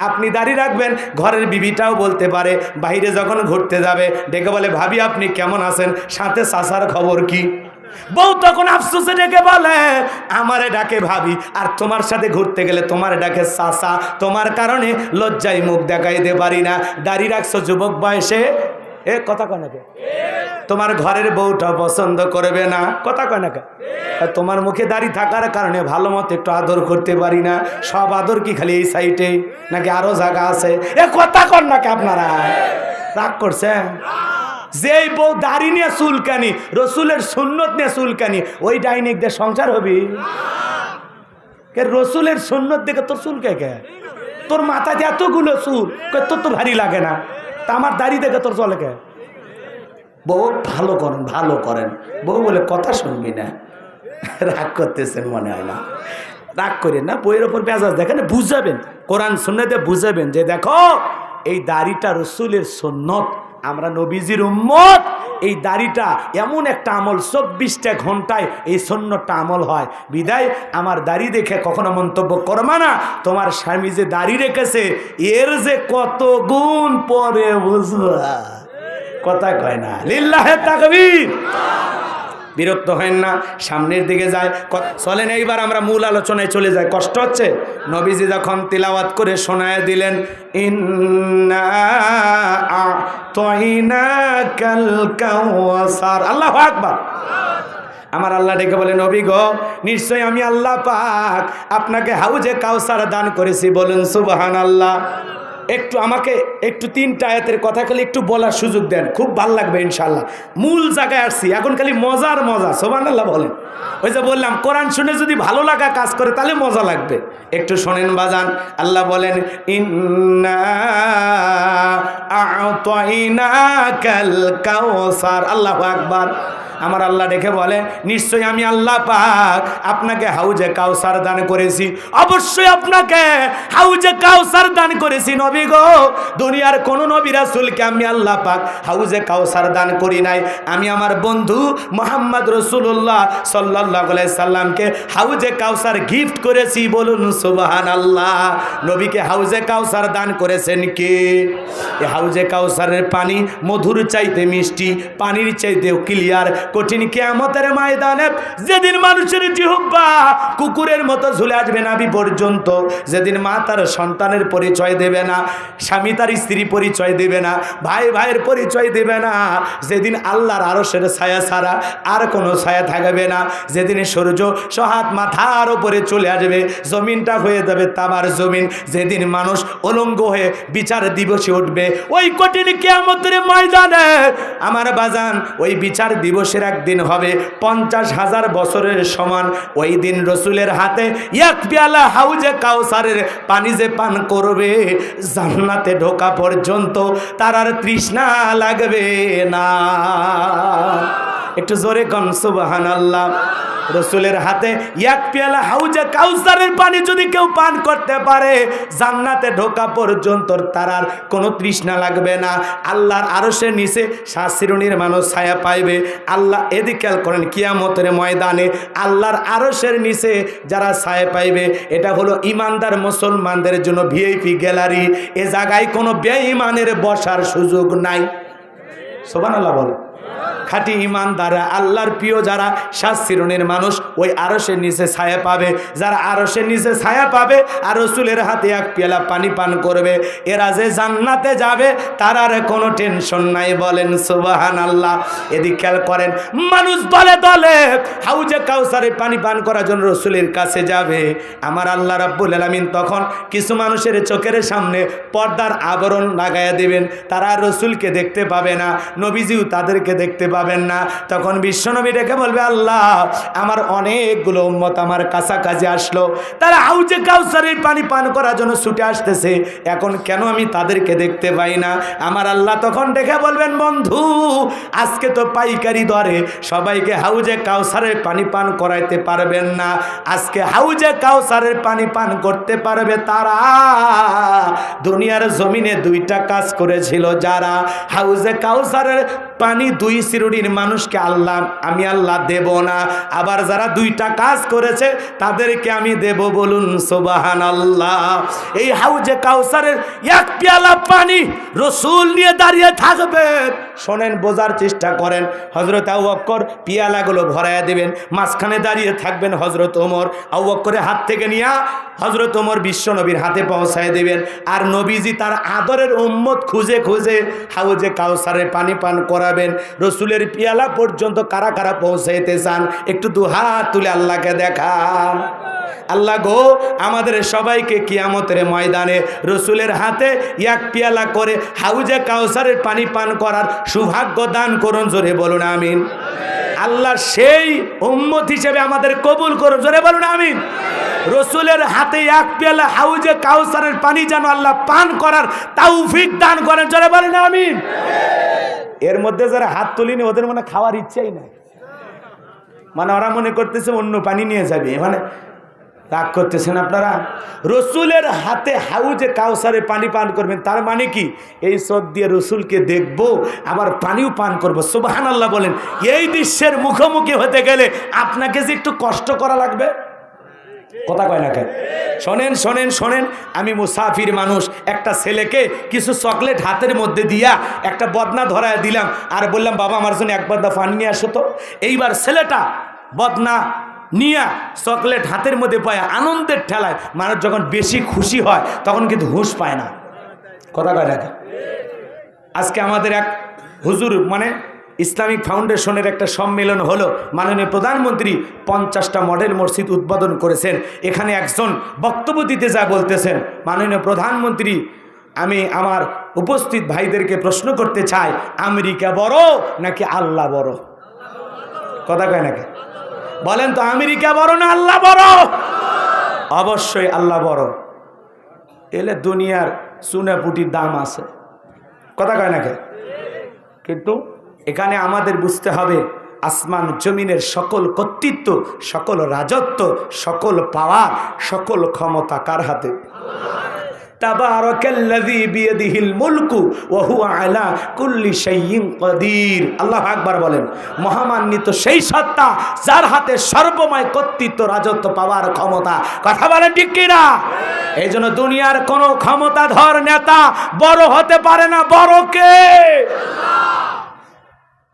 আপনি দাড়ি রাখবেন, ঘরের বিবিটাও বলতে পারে, বাইরে যখন ঘুরতে যাবে, ডেকে বলে, ভাবি, আপনি কেমন আছেন? সাথে চাষার খবর কি? বউ তখন আফসোসে ডেকে বলে, আমারে ডাকে ভাবি, আর তোমার সাথে ঘুরতে গেলে তোমার ডাকে চাষা তোমার কারণে লজ্জায় মুখ দেখাইতে পারি না। দাড়ি রাখছো যুবক বয়সে? এ কথা কয় নাকি তোমার ঘরের বউটা পছন্দ করবে না? কথা কয় নাকি তোমার মুখে দাড়ি থাকার কারণে ভালো মতো একটু আদর করতে পারি না। সব আদর কি খালি এই সাইটে নাকি আরও জায়গা আছে? এ কথা কর নাকি আপনারা? রাগ করছেন? যেই বউ দাড়ি নিয়ে চুলকানি রসুলের সুন্নত নিয়ে চুলকানি ওই ডাইনিকদের সংসার হবি? কে রসুলের সুন্নত দেখে তোর চুল কে কে? তোর মাথাতে এতগুলো চুল তোর তো ভারী লাগে না। তা আমার দাড়ি দেখে তোর চলে কে? বউ ভালো করেন ভালো করেন। বউ বলে, কথা শুনবি না। রাগ করতেছেন মনে হয় না। রাগ করেন না বইয়ের ওপর বেজাজ দেখেন, বুঝাবেন। কোরআন শুনতে বুঝাবেন যে, দেখো, এই দাড়িটা রসুলের সন্ন্যত আমরা নবীজির উম্মত। এই দাড়িটা এমন একটা আমল, চব্বিশটা ঘন্টায় এই সন্ন্যটা আমল হয়। বিদায়, আমার দাড়ি দেখে কখনো মন্তব্য করবা না। তোমার স্বামী যে দাড়ি রেখেছে, এর যে কত গুণ পরে বুঝবা। কথা কয় না। লিল্লাহে তাকবীর। বিরক্ত হেন না, সামনের দিকে যায় চলেন এইবার আমরা মূল আলোচনায় চলে যাই, কষ্ট হচ্ছে? নবীজি যখন তিলাওয়াত করে শোনায় দিলেন আল্লাহু আকবার। আমার আল্লাহ ডেকে বলে, নবী গো নিশ্চয় আমি আল্লাহ পাক আপনাকে হাউজে কাউসার দান করেছি। বলুন সুবহান আল্লাহ একটু আমাকে একটু তিনটা আয়াতের কথা খালি একটু বলার সুযোগ দেন, খুব ভালো লাগবে ইনশাল্লাহ মূল জায়গায় আসছি, এখন খালি মজার মজা সোবান আল্লাহ বলেন। ওই যে বললাম, কোরআন শুনে যদি ভালো লাগা কাজ করে, তাহলে মজা লাগবে। একটু শোনেন বাজান, আল্লাহ বলেন, ইন্না আল্লাহু আকবার। আমার আল্লাহ ডেকে বলে, নিশ্চয়ই আমি আল্লাহ পাক আপনাকে হাউজে কাউসার দান করেছি। অবশ্যই আপনাকে হাউজে কাউসার দান করেছি নবী গো। দুনিয়ার কোন নবী রাসূলকে আমি আল্লাহ পাক হাউজে কাউসার দান করি নাই। আমি আমার বন্ধু মোহাম্মদ রসুল্লাহ সাল্লাহ সাল্লামকে হাউজে কাউসার গিফট করেছি, বলুন সুবাহান আল্লাহ নবীকে হাউজে কাউসার দান করেছেন কে? হাউজে কাউসারের পানি মধুর চাইতে মিষ্টি, পানির চাইতেও ক্লিয়ার কঠিন কেয়ামতের ময়দানে যেদিন মানুষের জিহুব্বা কুকুরের মতো ঝুলে আসবে নাবি পর্যন্ত যেদিন মা তার সন্তানের পরিচয় দেবে না, স্বামী তার স্ত্রী পরিচয় দেবে না, ভাই ভাইয়ের পরিচয় দেবে না, যেদিন আল্লাহর আরশের ছায়া ছাড়া আর কোনো ছায়া থাকবে না, যেদিন সূর্য সহাত মাথার উপরে চলে আসবে, জমিনটা হয়ে যাবে তামার জমিন, যেদিন মানুষ অলঙ্গ হয়ে বিচার দিবসে উঠবে, ওই কঠিন কেয়ামতের ময়দানে আমার বাজান, ওই বিচার দিবসের একদিন হবে, পঞ্চাশ হাজার বছরের সমান। ওই দিন রসুলের হাতে এক পেয়ালা হাউজে কাউসারের পানি যে পান করবে, জান্নাতে ঢোকা পর্যন্ত তার আর তৃষ্ণা লাগবে না। একটু জোরে কন সুবাহান আল্লাহ রসুলের হাতে এক পেয়ালা হাউজে কাউসারের পানি যদি কেউ পান করতে পারে, জান্নাতে ঢোকা পর্যন্ত তার আর কোনো তৃষ্ণা লাগবে না। আল্লাহর আরশের নিচে শাস্ত্রীর মানুষ ছায়া পাইবে। আল্লাহ এদিক করেন, কিয়ামতের ময়দানে আল্লাহর আরশের নিচে যারা ছায়া পাইবে, এটা হলো ইমানদার মুসলমানদের জন্য ভিআইপি গ্যালারি। এ জায়গায় কোনো বেঈমানের বসার সুযোগ নাই। সোবান আল্লাহ বলে খাঁটি ইমানদাররা, আল্লাহর প্রিয় যারা শাস্তিরণের মানুষ, ওই আরসের নিচে ছায়া পাবে। যারা আরসের নিচে ছায়া পাবে, আর রসুলের হাতে এক পেলা পানি পান করবে। এরা যে জান্নাতে যাবে, তার আর কোনো টেনশন নাই, বলেন সুবাহান আল্লাহ এদিক খেয়াল করেন, মানুষ দলে দলে, হাউজে কাউসারে পানি পান করার জন্য রসুলের কাছে যাবে। আমার আল্লাহ রাব্বুল আলামিন তখন কিছু মানুষের চোখের সামনে পর্দার আবরণ লাগাইয়া দেবেন। তারা রসুলকে দেখতে পাবে না, নবীজিও তাদেরকে দেখতে পাবেন না। তখন বিশ্বনবী ডেকে বলবে, আল্লাহ, আমার অনেকগুলো উম্মত আমার কাছাকাছি আসলো। তারা হাউজে কাউসারের পানি পান করার জন্য ছুটে আসতেছে। এখন কেন আমি তাদেরকে দেখতে পাই না? আমার আল্লাহ তখন ডেকে বলবেন, বন্ধু, আজকে তো পাইকারি দরে সবাইকে হাউজে কাউসারের পানি পান করাইতে পারবেন না। আজকে হাউজে কাউসারের পানি পান করতে পারবে তারা। দুনিয়ার জমিনে দুইটা কাজ করেছিল যারা হাউজে কাউসারের পানি দুই সিরুড়ির মানুষকে আল্লাহ, আমি আল্লাহ দেব না। আবার যারা দুইটা কাজ করেছে, তাদেরকে আমি দেব বলুন সোবাহান আল্লাহ এই হাউজে কাউসারের এক পেয়ালা পানি রসুল নিয়ে দাঁড়িয়ে থাকবে। শোনেন, বোঝার চেষ্টা করেন। হজরত আউ অক্কর পিয়ালাগুলো ভরাইয়া দেবেন। মাঝখানে দাঁড়িয়ে থাকবেন হজরত ওমর। আউ অক্করের হাত থেকে নিয়ে হজরত ওমর বিশ্ব নবীর হাতে পৌঁছায় দেবেন। আর নবীজি তার আদরের উম্মত খুঁজে খুঁজে হাউজে কাউসারে পানি পান করাবেন। রসুলের পিয়ালা পর্যন্ত কারা কারা পৌঁছাইতে চান, একটু দু হাত তুলে আল্লাহকে দেখান। আল্লাহ গো, আমাদের সবাইকে কিয়ামতের ময়দানে রসুলের হাতে এক পিয়ালা করে হাউজে কাউসারের পানি পান করার সৌভাগ্য দান করুন, জোরে বলুন, আমিন। আল্লাহ সেই উম্মত হিসেবে আমাদের কবুল করুন, জোরে বলুন, আমিন। রসুলের হাতে এক পেয়ালা হাউজে কাউসারের পানি যেন আল্লাহ পান করার তাওফিক দান করেন, জোরে বলেন, আমিন। এর মধ্যে যারা হাত তুলিনি, ওদের মনে খাওয়ার ইচ্ছাই নাই। মানে ওরা মনে করতেছে অন্য পানি নিয়ে যাবে। মানে রাগ করতেছেন আপনারা? রসুলের হাতে হাউজে কাউসারে পানি পান করবেন, তার মানে কি? এই সব দিয়ে রসুলকে দেখব, আবার পানিও পান করব। সুবাহান আল্লাহ বলেন, এই দৃশ্যের মুখোমুখি হতে গেলে আপনাকে যে একটু কষ্ট করা লাগবে? কথা কয় না কেন? শোনেন শোনেন শোনেন, আমি মুসাফির মানুষ, একটা ছেলেকে কিছু চকলেট হাতের মধ্যে দিয়া একটা বদনা ধরায় দিলাম, আর বললাম, বাবা, আমার জন্য এক বদনা পানি নিয়ে আসো তো। এইবার ছেলেটা বদনা নিয়া চকলেট হাতের মধ্যে পায় আনন্দের ঠেলায় মানুষ যখন বেশি খুশি হয়, তখন কিন্তু হুঁশ পায় না। কথা কয় কেন? আজকে আমাদের এক হুজুর মানে ইসলামিক ফাউন্ডেশনের একটা সম্মেলন হলো, মাননীয় প্রধানমন্ত্রী পঞ্চাশটা মডেল মসজিদ উদ্বোধন করেছেন। এখানে একজন বক্তব্য দিতে যা বলতেছেন। মাননীয় প্রধানমন্ত্রী, আমি আমার উপস্থিত ভাইদেরকে প্রশ্ন করতে চাই, আমেরিকা বড় নাকি আল্লাহ বড়? কথা কয় নাকি বলেন তো, আমেরিকা বড় না আল্লাহ বড়? অবশ্যই আল্লাহ বড়। এলে দুনিয়ার চুনাপুটির দাম আছে। কথা কয় নাকি? কিন্তু এখানে আমাদের বুঝতে হবে, আসমান জমিনের সকল কর্তৃত্ব, সকল রাজত্ব, সকল পাওয়ার, সকল ক্ষমতা কার হাতে? আল্লাহ আকবার বলেন, মহামান্বিত সেই সত্তা যার হাতে সর্বময় কর্তৃত্ব রাজত্ব পাওয়ার ক্ষমতা। কথা বলেন ঠিক কিনা? এই জন্য দুনিয়ার কোনো ক্ষমতাধর নেতা বড় হতে পারে না, বড় কে?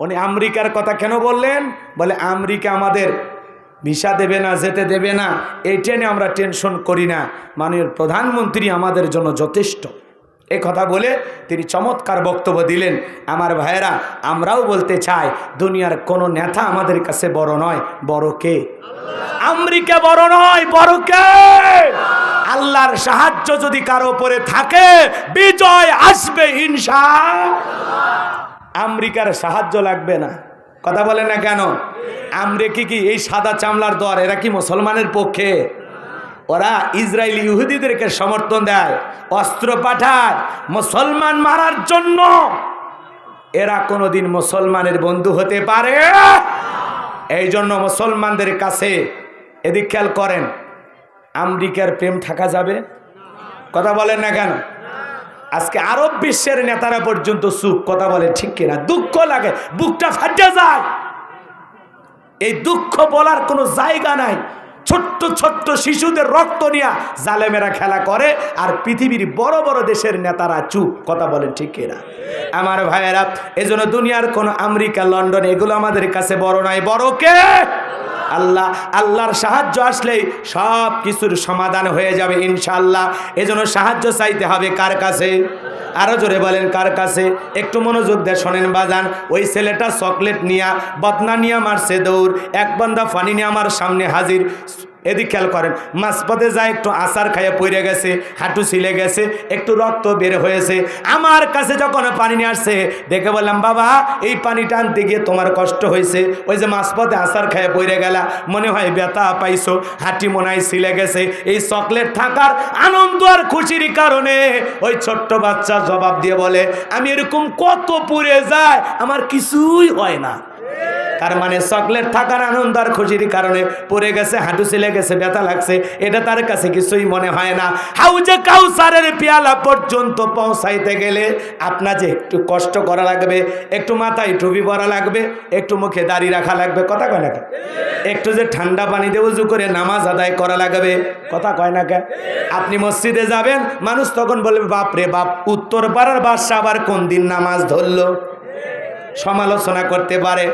উনি আমেরিকার কথা কেন বললেন? বলে, আমেরিকা আমাদের ভিসা দেবে না, যেতে দেবে না, এই ট্রেনে আমরা টেনশন করি না। মাননীয় প্রধানমন্ত্রী আমাদের জন্য যথেষ্ট। এ কথা বলে তিনি চমৎকার বক্তব্য দিলেন। আমার ভাইয়েরা, আমরাও বলতে চাই, দুনিয়ার কোনো নেতা আমাদের কাছে বড় নয়, বড় কে? আমেরিকা বড় নয়, বড় কে? আল্লাহর সাহায্য যদি কারও উপরে থাকে, বিজয় আসবে, ইনশা আমেরিকার সাহায্য লাগবে না। কথা বলে না কেন? আমরিকি কি এই সাদা চামলার দর এরা কি মুসলমানের পক্ষে? ওরা ইসরায়েলি ইহুদিদেরকে সমর্থন দেয়, অস্ত্র পাঠায়, মুসলমান মারার জন্য। এরা কোনোদিন মুসলমানের বন্ধু হতে পারে? এই জন্য মুসলমানদের কাছে এদিক খেয়াল করেন, আমেরিকার প্রেম থাকা যাবে? কথা বলেন না কেন? আজকে আরব বিশ্বের নেতারা পর্যন্ত সুখ কথা বলে, ঠিক কিনা? দুঃখ লাগে, বুকটা ফাটে যায়। এই দুঃখ বলার কোনো জায়গা নাই। ছোট্ট ছোট্ট শিশুদের রক্ত নিয়ে জালেমেরা খেলা করে আর পৃথিবীর বড় বড় দেশের নেতারা চুপ কথা বলেন ঠিক কিনা? আমার ভাইয়েরা, এজন্য দুনিয়ার কোন আমেরিকা, লন্ডন, এগুলো আমাদের কাছে বড় নাই বড় কে? আল্লাহ, আল্লাহর সাহায্য আসলেই সব কিছুর সমাধান হয়ে যাবে ইনশাল্লাহ এজন্য সাহায্য চাইতে হবে কার কাছে? আরও জোরে বলেন, কার কাছে? একটু মনোযোগ দেয় শোনেন বাজান, ওই ছেলেটা চকলেট নিয়া, বদনা নিয়ে মারছে দৌড়, এক বন্ধা ফানি নিয়ে আমার সামনে হাজির। এদিক খেয়াল করেন, মাঝপথে যায় একটু আচার খাইয়ে পড়ে গেছে, হাঁটু ছিলে গেছে, একটু রক্ত বের হয়েছে। আমার কাছে যখন পানি নিয়ে আসছে, দেখে বললাম, বাবা, এই পানিটা আনতে গিয়ে তোমার কষ্ট হয়েছে। ওই যে মাঝপথে আচার খাইয়ে পড়ে গেলা, মনে হয় ব্যথা পাইছো, হাঁটি মনায় ছিলে গেছে। এই চকলেট থাকার আনন্দ আর খুশির কারণে ওই ছোট্ট বাচ্চা জবাব দিয়ে বলে, আমি এরকম কত পুড়ে যায়, আমার কিছুই হয় না। তার মানে চকলেট থাকার আনন্দ আর খুশির কারণে পড়ে গেছে, হাঁটু ছিলে গেছে, ব্যথা লাগছে। এটা তার কাছে কিছুই মনে হয় না। হাউজে কাউসারের পেয়ালা পর্যন্ত পৌঁছাইতে গেলে আপনার যে একটু কষ্ট করা লাগবে, একটু মাথায় টুপি পরা লাগবে, একটু মুখে দাড়ি রাখা লাগবে, কথা কয় না কে? একটু যে ঠান্ডা পানি দিয়ে উজু করে নামাজ আদায় করা লাগবে, কথা কয় না কে আপনি মসজিদে যাবেন, মানুষ তখন বলবে, বাপ রে বাপ, উত্তর পাড়ার বাদশা আবার কোন দিন নামাজ ধরলো? সমালোচনা করতে পারে।